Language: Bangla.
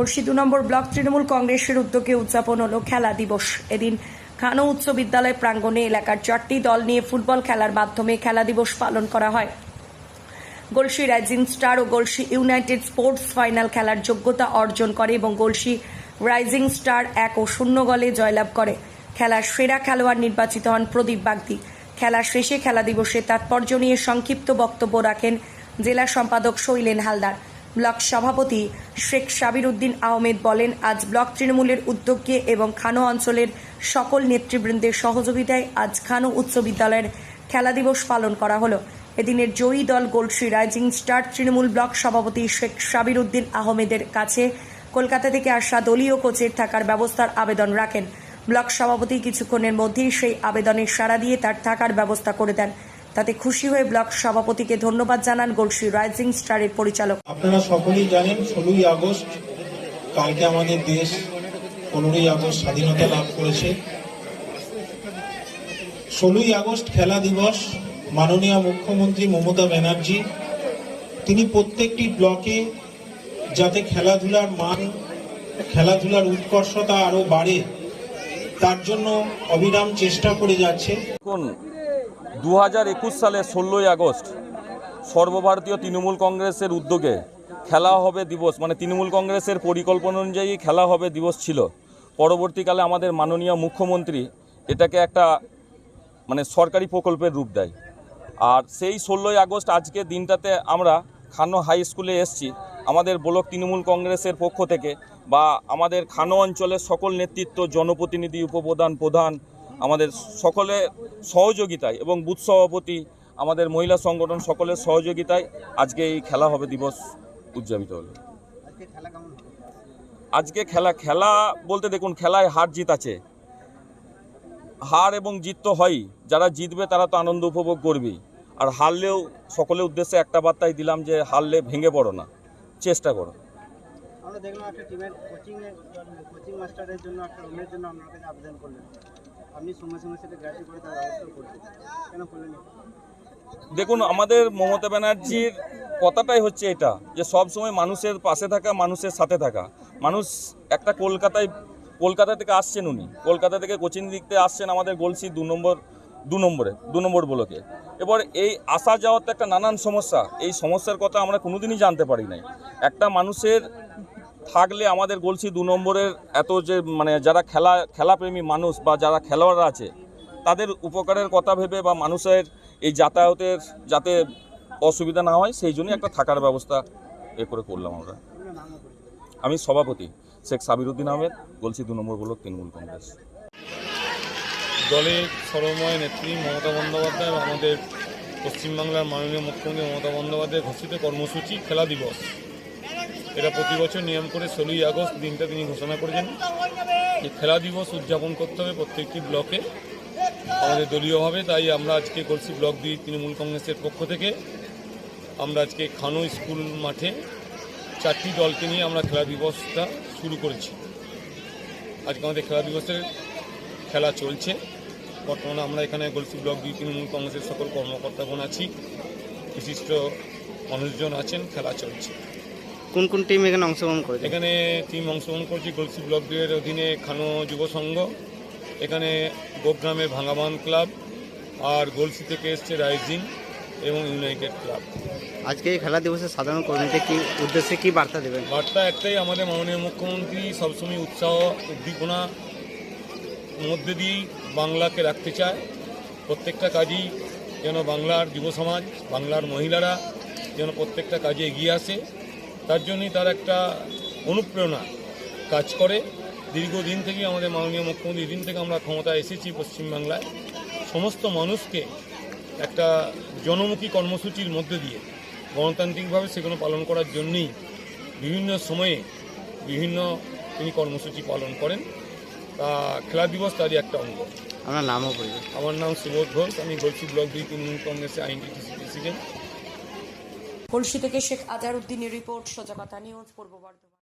কলসি দু নম্বর ব্লক তৃণমূল কংগ্রেসের উদ্যোগে উদযাপন হলো খেলা দিবস। এদিন খানো উচ্চ বিদ্যালয় প্রাঙ্গণে এলাকার চারটি দল নিয়ে ফুটবল খেলার মাধ্যমে খেলা দিবস পালন করা হয়। গলসি রাইজিং স্টার ও গলসি ইউনাইটেড স্পোর্টস ফাইনাল খেলার যোগ্যতা অর্জন করে এবং গলসি রাইজিং স্টার এক ও শূন্য গলে জয়লাভ করে। খেলার সেরা খেলোয়াড় নির্বাচিত হন প্রদীপ বাগদি। খেলা শেষে খেলা দিবসে তাৎপর্য নিয়ে সংক্ষিপ্ত বক্তব্য রাখেন জেলা সম্পাদক শৈলেন হালদার। ব্লক সভাপতি শেখ সাবির উদ্দিন আহমেদ বলেন, আজ ব্লক তৃণমূলের উদ্যোগে এবং খানো অঞ্চলের সকল নেতৃবৃন্দের সহযোগিতায় আজ খানো উচ্চ বিদ্যালয়ের খেলা দিবস পালন করা হলো। এদিনের জয়ী দল Golshri rising star Trinamool block সভাপতি শেখ সাবির উদ্দিন আহমেদের কাছে কলকাতা থেকে আসা দলীয় কোচের থাকার ব্যবস্থার আবেদন রাখেন। ব্লক সভাপতি কিছুক্ষণের মধ্যেই সেই আবেদনের সাড়া দিয়ে তার থাকার ব্যবস্থা করে দেন। তাতে খুশি হয়ে ব্লক সভাপতিকে ধন্যবাদ জানান গোলশ্রী রাইজিং স্টারের পরিচালক। আপনারা সকলেই জানেন ষোলোই আগস্ট কালকে আমাদের দেশ পনেরোই আগস্ট স্বাধীনতা লাভ করেছে। ষোলোই আগস্ট খেলা দিবস মাননীয় মুখ্যমন্ত্রী মমতা ব্যানার্জি। তিনি প্রত্যেকটি ব্লকে যাতে খেলাধুলার মান খেলাধুলার উৎকর্ষতা আরও বাড়ে তার জন্য অবিরাম চেষ্টা করে যাচ্ছে। দেখুন দু একুশ সালে ষোলোই আগস্ট সর্বভারতীয় তৃণমূল কংগ্রেসের উদ্যোগে খেলা হবে দিবস মানে তৃণমূল কংগ্রেসের পরিকল্পনা অনুযায়ী খেলা হবে দিবস ছিল। পরবর্তীকালে আমাদের মাননীয় মুখ্যমন্ত্রী এটাকে একটা মানে সরকারি প্রকল্পের রূপ দেয়। আর সেই ষোলোই আগস্ট আজকে দিনটাতে আমরা খানো হাই স্কুলে এসছি। আমাদের ব্লক তৃণমূল কংগ্রেসের পক্ষ থেকে বা আমাদের খানো অঞ্চলের সকল নেতৃত্ব, জনপ্রতিনিধি, উপপ্রধান, প্রধান আমাদের সকলে সহযোগিতায় এবং বুথ সভাপতি, আমাদের মহিলা সংগঠন সকলের সহযোগিতায় আজকে এই খেলা হবে, দিবস উদযাপিত হলো। আজকে খেলা খেলা বলতে দেখুন, খেলায় হার জিত আছে। হার এবং জিত তো হয়ই, যারা জিতবে তারা তো আনন্দ উপভোগ করবেই। আর হারলেও সকলের উদ্দেশ্যে একটা বার্তাই দিলাম যে হারলে ভেঙে পড়ো না, চেষ্টা করো। দেখলাম একটা টিমের কোচিং কোচিং মাস্টারের জন্য, একটা রুমের জন্য আপনার কাছে আবেদন করলেন। দেখুন, আমাদের মমতা ব্যানার্জির কথাটাই হচ্ছে এটা, যে সব সময় মানুষের পাশে থাকা, মানুষের সাথে থাকা। মানুষ একটা কলকাতায়, কলকাতা থেকে আসছেন উনি। কলকাতা থেকে কোচিং দিকতে আসছেন আমাদের গলসি দু নম্বর, দু নম্বরে, দু নম্বর ব্লকে। এবার এই আসা যাওয়ার তো একটা নানান সমস্যা। এই সমস্যার কথা আমরা কোনোদিনই জানতে পারি নাই। একটা মানুষের থাকলে আমাদের গলসি দু নম্বরের এত যে মানে যারা খেলা, খেলাপ্রেমী মানুষ বা যারা খেলোয়াড়রা আছে, তাদের উপকারের কথা ভেবে বা মানুষের এই যাতায়াতের যাতে অসুবিধা না হয়, সেই জন্যই একটা থাকার ব্যবস্থা এ করে করলাম আমরা। আমি সভাপতি শেখ সাবিরুদ্দিন আহমেদ বলছি দু নম্বর ব্লক তৃণমূল কংগ্রেস। দলের সর্বময় নেত্রী মমতা বন্দ্যোপাধ্যায় আমাদের পশ্চিমবাংলার মাননীয় মুখ্যমন্ত্রী মমতা বন্দ্যোপাধ্যায় ঘোষিত কর্মসূচি, খেলা দিবস। এটা প্রতি বছর নিয়ম করে ষোলোই আগস্ট দিনটা তিনি ঘোষণা করেছেন এই খেলা দিবস উদযাপন করতে হবে প্রত্যেকটি ব্লকে। আমাদের দলীয়ভাবে তাই আমরা আজকে কলসি ব্লক দুই তৃণমূল কংগ্রেসের পক্ষ থেকে আমরা আজকে খানো স্কুল মাঠে চারটি দলকে নিয়ে আমরা খেলা দিবসটা শুরু করেছি। আজকে আমাদের খেলা দিবসের খেলা চলছে। বর্তমানে আমরা এখানে গলসি ব্লক দুই তৃণমূল কংগ্রেসের সকল কর্মকর্তাগণ আছি, বিশিষ্ট মানুষজন আছেন, খেলা চলছে। কোন কোন টিম এখানে অংশগ্রহণ করেছে? এখানে টিম অংশগ্রহণ করছি গলসি ব্লক দুইয়ের অধীনে খানো যুব সংঘ এখানে গোগ্রামে ভাঙাবান ক্লাব আর গলসি থেকে এসছে রাইজিং এবং ইউনাইটেড ক্লাব আজকে এই খেলা দিবসে সাধারণ কর্মীদের কি উদ্দেশ্যে কি বার্তা দেবেন? বার্তা একটাই আমাদের মাননীয় মুখ্যমন্ত্রী সবসময় উৎসাহ উদ্দীপনা মধ্যে দিয়েই বাংলাকে রাখতে চায়। প্রত্যেকটা কাজই যেন বাংলার যুব সমাজ বাংলার মহিলারা যেন প্রত্যেকটা কাজে এগিয়ে আসে। তার জন্যই তার একটা অনুপ্রেরণা কাজ করে। দীর্ঘদিন থেকেই আমাদের মাননীয় মুখ্যমন্ত্রী দিন থেকে আমরা ক্ষমতায় এসেছি পশ্চিমবাংলায়। সমস্ত মানুষকে একটা জনমুখী কর্মসূচির মধ্যে দিয়ে গণতান্ত্রিকভাবে সেগুলো পালন করার জন্যই বিভিন্ন সময়ে বিভিন্ন তিনি কর্মসূচি পালন করেন। তা খেলা দিবস তারই একটা অঙ্গ। আমার নামও আমার নাম সুবোধ ঘোষ। আমি গলসি ব্লক দুই তৃণমূল কংগ্রেসের আইনটিসি প্রেসিডেন্ট। কলসি থেকে শেখ আজারউদ্দিনের রিপোর্ট সজাগতা নিউজ পূর্ব বর্ধমান।